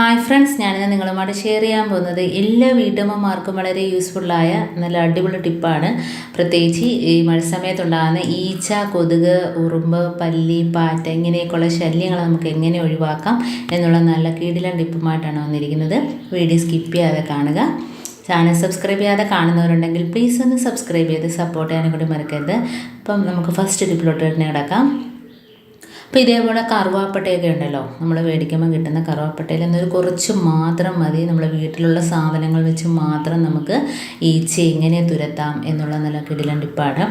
Hi friends ഞാനിന്ന് നിങ്ങളുമായിട്ട് share ചെയ്യാൻ പോകുന്നത് എല്ലാ വീട്ടമ്മമാർക്കും വളരെ യൂസ്ഫുള്ളായ നല്ല അടിപൊളി ടിപ്പാണ് പ്രത്യേകിച്ച് ഈ മഴ സമയത്തുണ്ടാകുന്ന ഈച്ച കൊതുക് ഉറുമ്പ് പല്ലി പാറ്റ ഇങ്ങനെയൊക്കെയുള്ള ശല്യങ്ങൾ നമുക്ക് എങ്ങനെ ഒഴിവാക്കാം എന്നുള്ള നല്ല കീടിലൻ ടിപ്പുമായിട്ടാണ് വന്നിരിക്കുന്നത്. വീഡിയോ സ്കിപ്പ് ചെയ്യാതെ കാണുക. ചാനൽ സബ്സ്ക്രൈബ് ചെയ്യാതെ കാണുന്നവരുണ്ടെങ്കിൽ പ്ലീസ് ഒന്ന് സബ്സ്ക്രൈബ് ചെയ്ത് സപ്പോർട്ട് ചെയ്യാനും കൂടി മറക്കരുത്. അപ്പം നമുക്ക് ഫസ്റ്റ് ടിപ്പിലോട്ട് തന്നെ കിടക്കാം. അപ്പോൾ ഇതേപോലെ കറുവാപ്പട്ടയൊക്കെ ഉണ്ടല്ലോ. നമ്മൾ മേടിക്കുമ്പോൾ കിട്ടുന്ന കറുവാപ്പട്ടയിൽ നിന്നൊരു കുറച്ച് മാത്രം മതി. നമ്മൾ വീട്ടിലുള്ള സാധനങ്ങൾ വെച്ച് മാത്രം നമുക്ക് ഈച്ച എങ്ങനെ തുരത്താം എന്നുള്ള നല്ല കിടിലൻ ടിപ്പാണ്.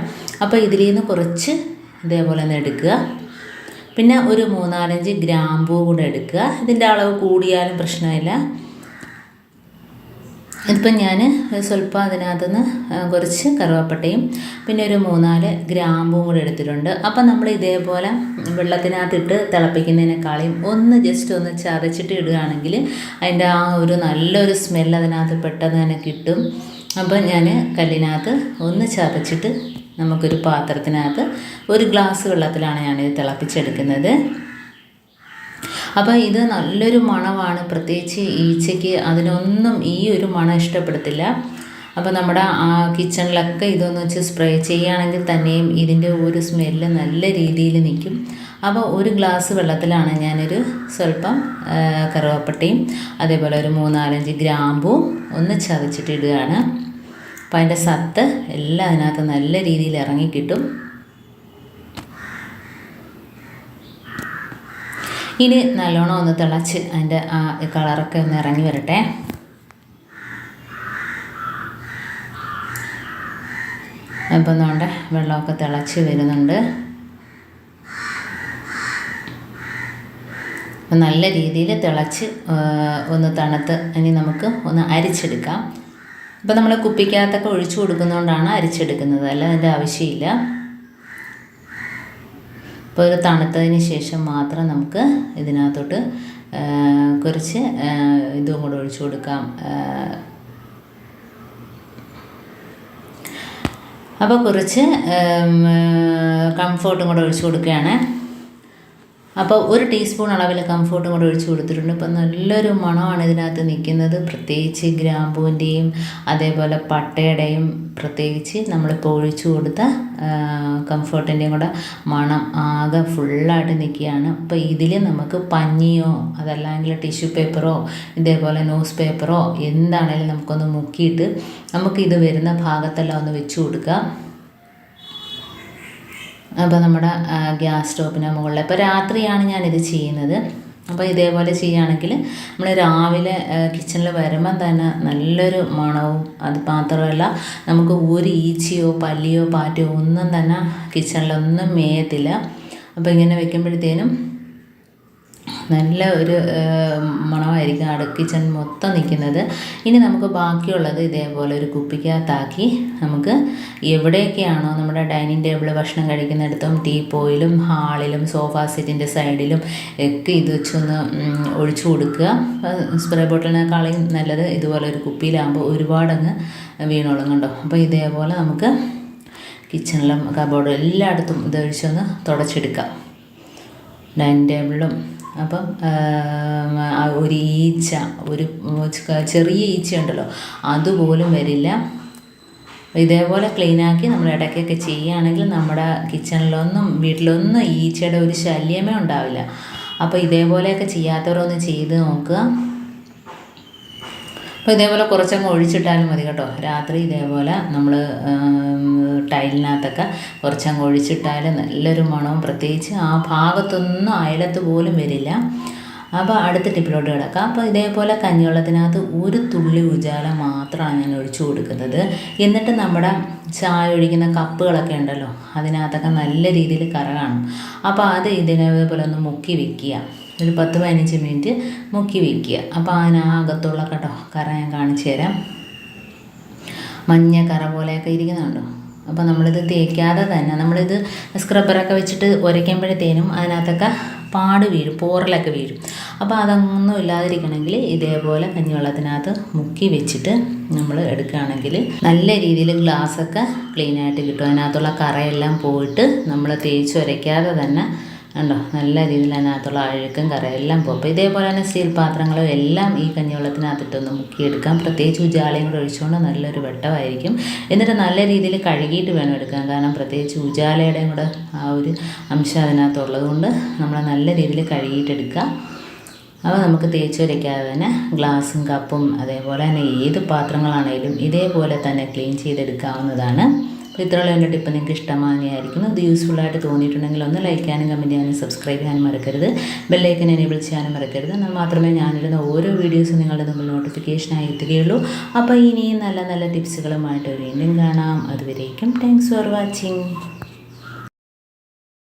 അപ്പോൾ ഇതിൽ നിന്ന് കുറച്ച് ഇതേപോലെ ഒന്ന് എടുക്കുക. പിന്നെ ഒരു മൂന്നാലഞ്ച് ഗ്രാമ്പൂ കൂടെ എടുക്കുക. ഇതിന്റെ അളവ് കൂടിയാലും പ്രശ്നമില്ല. ഇതിപ്പം ഞാൻ സ്വല്പം അതിനകത്തുനിന്ന് കുറച്ച് കറുവാപ്പട്ടയും പിന്നെ ഒരു മൂന്നാൽ ഗ്രാമ്പും കൂടി എടുത്തിട്ടുണ്ട്. അപ്പം നമ്മൾ ഇതേപോലെ വെള്ളത്തിനകത്തിട്ട് തിളപ്പിക്കുന്നതിനേക്കാളും ഒന്ന് ജസ്റ്റ് ഒന്ന് ചതച്ചിട്ട് ഇടുകയാണെങ്കിൽ അതിന്റെ ആ ഒരു നല്ലൊരു സ്മെല്ല് അതിനകത്ത് പെട്ടെന്ന് തന്നെ കിട്ടും. അപ്പം ഞാൻ കല്ലിനകത്ത് ഒന്ന് ചതച്ചിട്ട് നമുക്കൊരു പാത്രത്തിനകത്ത് ഒരു ഗ്ലാസ് വെള്ളത്തിലാണ് ഞാനിത് തിളപ്പിച്ചെടുക്കുന്നത്. അപ്പോൾ ഇത് നല്ലൊരു മണമാണ്. പ്രത്യേകിച്ച് ഈച്ചയ്ക്ക് അതിനൊന്നും ഈ ഒരു മണം ഇഷ്ടപ്പെടത്തില്ല. അപ്പോൾ നമ്മുടെ ആ കിച്ചണിലൊക്കെ ഇതൊന്ന് വെച്ച് സ്പ്രേ ചെയ്യുകയാണെങ്കിൽ തന്നെയും ഇതിന്റെ ഒരു സ്മെല്ല് നല്ല രീതിയിൽ നിൽക്കും. അപ്പോൾ ഒരു ഗ്ലാസ് വെള്ളത്തിലാണ് ഞാനൊരു സ്വല്പം കറുവപ്പട്ടയും അതേപോലെ ഒരു മൂന്നാലഞ്ച് ഗ്രാമ്പും ഒന്ന് ചതച്ചിട്ടിടുകയാണ്. അപ്പോൾ അതിന്റെ സത്ത് എല്ലാം അതിനകത്ത് നല്ല രീതിയിൽ ഇറങ്ങിക്കിട്ടും. ഇനി നല്ലോണം ഒന്ന് തിളച്ച് അതിന്റെ ആ കളറൊക്കെ ഒന്ന് ഇറങ്ങി വരട്ടെ. അപ്പം നോണ്ട വെള്ളമൊക്കെ തിളച്ച് വരുന്നുണ്ട്. നല്ല രീതിയിൽ തിളച്ച് ഒന്ന് തണുത്ത് ഇനി നമുക്ക് ഒന്ന് അരിച്ചെടുക്കാം. ഇപ്പം നമ്മൾ കുപ്പിക്കകത്തൊക്കെ ഒഴിച്ചു കൊടുക്കുന്നതുകൊണ്ടാണ് അരിച്ചെടുക്കുന്നത് അല്ല അതിന്റെ ആവശ്യമില്ല. അപ്പോൾ ഒരു തണുത്തതിന് ശേഷം മാത്രം നമുക്ക് ഇതിനകത്തോട്ട് കുറച്ച് ഇതും കൂടെ ഒഴിച്ചു കൊടുക്കാം. അപ്പോൾ കുറച്ച് കംഫോർട്ടും കൂടെ ഒഴിച്ചു കൊടുക്കുകയാണ്. അപ്പോൾ ഒരു ടീസ്പൂൺ അളവിൽ കംഫോർട്ടും കൂടെ ഒഴിച്ച് കൊടുത്തിട്ടുണ്ട്. ഇപ്പം നല്ലൊരു മണമാണ് ഇതിനകത്ത് നിൽക്കുന്നത് പ്രത്യേകിച്ച് ഗ്രാമ്പൂവിന്റെയും അതേപോലെ പട്ടയുടെയും പ്രത്യേകിച്ച് നമ്മളിപ്പോൾ ഒഴിച്ചു കൊടുത്ത കംഫോർട്ടിന്റെയും കൂടെ മണം ആകെ ഫുള്ളായിട്ട് നിൽക്കുകയാണ്. അപ്പോൾ ഇതിൽ നമുക്ക് പഞ്ഞിയോ അതല്ലെങ്കിൽ ടിഷ്യൂ പേപ്പറോ ഇതേപോലെ ന്യൂസ് പേപ്പറോ എന്താണേലും നമുക്കൊന്ന് മുക്കിയിട്ട് നമുക്കിത് വരുന്ന ഭാഗത്തെല്ലാം ഒന്ന് വെച്ച് കൊടുക്കുക. അപ്പോൾ നമ്മുടെ ഗ്യാസ് സ്റ്റോപ്പിന് മുകളിൽ ഇപ്പോൾ രാത്രിയാണ് ഞാനിത് ചെയ്യുന്നത്. അപ്പോൾ ഇതേപോലെ ചെയ്യുകയാണെങ്കിൽ നമ്മൾ രാവിലെ കിച്ചണിൽ വരുമ്പം തന്നെ നല്ലൊരു മണവും അത് മാത്രമല്ല നമുക്ക് ഒരു ഈച്ചയോ പല്ലിയോ പാറ്റയോ ഒന്നും തന്നെ കിച്ചണിലൊന്നും മേയത്തില്ല. അപ്പോൾ ഇങ്ങനെ വെക്കുമ്പോഴത്തേനും നല്ല ഒരു മണമായിരിക്കും അടുക്കിച്ചൻ മൊത്തം നിൽക്കുന്നത് ഇനി നമുക്ക് ബാക്കിയുള്ളത് ഇതേപോലെ ഒരു കുപ്പിക്കകത്താക്കി നമുക്ക് എവിടെയൊക്കെയാണോ നമ്മുടെ ഡൈനിങ് ടേബിൾ ഭക്ഷണം കഴിക്കുന്നിടത്തും ടീ പോയിലും ഹാളിലും സോഫ സെറ്റിന്റെ സൈഡിലും ഒക്കെ ഇത് വെച്ചൊന്ന് ഒഴിച്ചു കൊടുക്കുക. സ്പ്രേ ബോട്ടിലിനേക്കാളും നല്ലത് ഇതുപോലെ ഒരു കുപ്പിയിലാകുമ്പോൾ ഒരുപാടങ്ങ് വീണോളും കണ്ടോ? അപ്പോൾ ഇതേപോലെ നമുക്ക് കിച്ചണിലും കബോർഡും എല്ലായിടത്തും ഇത് ഒഴിച്ചൊന്ന് തുടച്ചെടുക്കാം. ഡൈനിങ് ടേബിളിലും അപ്പം ഒരു ഈച്ച ഒരു ചെറിയ ഈച്ച ഉണ്ടല്ലോ അതുപോലും വരില്ല. ഇതേപോലെ ക്ലീനാക്കി നമ്മൾ ഇടയ്ക്കൊക്കെ ചെയ്യുകയാണെങ്കിൽ നമ്മുടെ കിച്ചണിലൊന്നും വീട്ടിലൊന്നും ഈച്ചയുടെ ഒരു ശല്യമേ ഉണ്ടാവില്ല. അപ്പോൾ ഇതേപോലെയൊക്കെ ചെയ്യാത്തവരൊന്ന് ചെയ്ത് നോക്കുക. അപ്പോൾ ഇതേപോലെ കുറച്ചങ്ങ് ഒഴിച്ചിട്ടാലും മതി കേട്ടോ. രാത്രി ഇതേപോലെ നമ്മൾ ടൈലിനകത്തൊക്കെ കുറച്ചങ്ങ് ഒഴിച്ചിട്ടാൽ നല്ലൊരു മണവും പ്രത്യേകിച്ച് ആ ഭാഗത്തൊന്നും അയലത്ത് പോലും വരില്ല. അപ്പോൾ അടുത്ത ടിപ്പിലോട്ട് കിടക്കാം. അപ്പോൾ ഇതേപോലെ കഞ്ഞിവെള്ളത്തിനകത്ത് ഒരു തുള്ളി ഉജാല മാത്രമാണ് ഞാൻ ഒഴിച്ചു കൊടുക്കുന്നത്. എന്നിട്ട് നമ്മുടെ ചായ ഒഴിക്കുന്ന കപ്പുകളൊക്കെ ഉണ്ടല്ലോ അതിനകത്തൊക്കെ നല്ല രീതിയിൽ കറ കാണും. അപ്പോൾ അത് ഇതിനേപോലെ ഒന്ന് മുക്കി വെക്കുക. ഒരു പത്ത് പതിനഞ്ച് മിനിറ്റ് മുക്കി വയ്ക്കുക അപ്പോൾ അതിനകത്തുള്ള കേട്ടോ കറ ഞാൻ കാണിച്ചു തരാം. മഞ്ഞ കറ പോലെയൊക്കെ ഇരിക്കുന്നുണ്ടോ അപ്പോൾ നമ്മളിത് തേക്കാതെ തന്നെ നമ്മളിത് സ്ക്രബ്ബറൊക്കെ വെച്ചിട്ട് ഉരയ്ക്കുമ്പോഴത്തേനും അതിനകത്തൊക്കെ പാട് വീഴും പോറലൊക്കെ വീഴും. അപ്പോൾ അതൊന്നും ഇല്ലാതിരിക്കണമെങ്കിൽ ഇതേപോലെ കഞ്ഞിവെള്ളത്തിനകത്ത് മുക്കി വെച്ചിട്ട് നമ്മൾ എടുക്കുകയാണെങ്കിൽ നല്ല രീതിയിൽ ഗ്ലാസ്സൊക്കെ ക്ലീനായിട്ട് കിട്ടും. അതിനകത്തുള്ള കറയെല്ലാം പോയിട്ട് നമ്മൾ തേച്ച് ഉരയ്ക്കാതെ തന്നെ ഉണ്ടോ നല്ല രീതിയിൽ അതിനകത്തുള്ള അഴുക്കും കറയെല്ലാം പോകും. അപ്പോൾ ഇതേപോലെ തന്നെ സ്റ്റീൽ പാത്രങ്ങളും എല്ലാം ഈ കഞ്ഞിവെള്ളത്തിനകത്തിട്ടൊന്ന് മുക്കിയെടുക്കാം. പ്രത്യേകിച്ച് ഉജാലയും കൂടെ ഒഴിച്ചുകൊണ്ട് നല്ലൊരു വെട്ടമായിരിക്കും. എന്നിട്ട് നല്ല രീതിയിൽ കഴുകിയിട്ട് വേണം എടുക്കാൻ. കാരണം പ്രത്യേകിച്ച് ഉജാലയുടെയും കൂടെ ആ ഒരു അംശം അതിനകത്തുള്ളത് കൊണ്ട് നമ്മൾ നല്ല രീതിയിൽ കഴുകിയിട്ടെടുക്കുക അപ്പോൾ നമുക്ക് തേച്ച് വരയ്ക്കാതെ തന്നെ ഗ്ലാസും കപ്പും അതേപോലെ തന്നെ ഏത് പാത്രങ്ങളാണേലും ഇതേപോലെ തന്നെ ക്ലീൻ ചെയ്തെടുക്കാവുന്നതാണ്. അപ്പോൾ ഇത്രയുള്ള എന്റെ ടിപ്പ് നിങ്ങൾക്ക് ഇഷ്ടമാകുകയായിരിക്കുന്നു ഇത് ആയിട്ട് തോന്നിയിട്ടുണ്ടെങ്കിൽ ഒന്ന് ലൈക്ക് ചെയ്യാനും കമന്റ് ചെയ്യാനും സബ്സ്ക്രൈബ് ചെയ്യാനും മറക്കരുത്. ബെല്ലൈക്കൻ എനേബിൾ ചെയ്യാനും മറക്കരുത്. എന്നാൽ മാത്രമേ ഞാനിടുന്ന ഓരോ വീഡിയോസും നിങ്ങളുടെ മുമ്പിൽ നോട്ടിഫിക്കേഷനായി എത്തുകയുള്ളൂ. അപ്പോൾ ഇനിയും നല്ല നല്ല ടിപ്സുകളുമായിട്ട് വീണ്ടും കാണാം. അതുവരേക്കും താങ്ക്സ് ഫോർ വാച്ചിങ്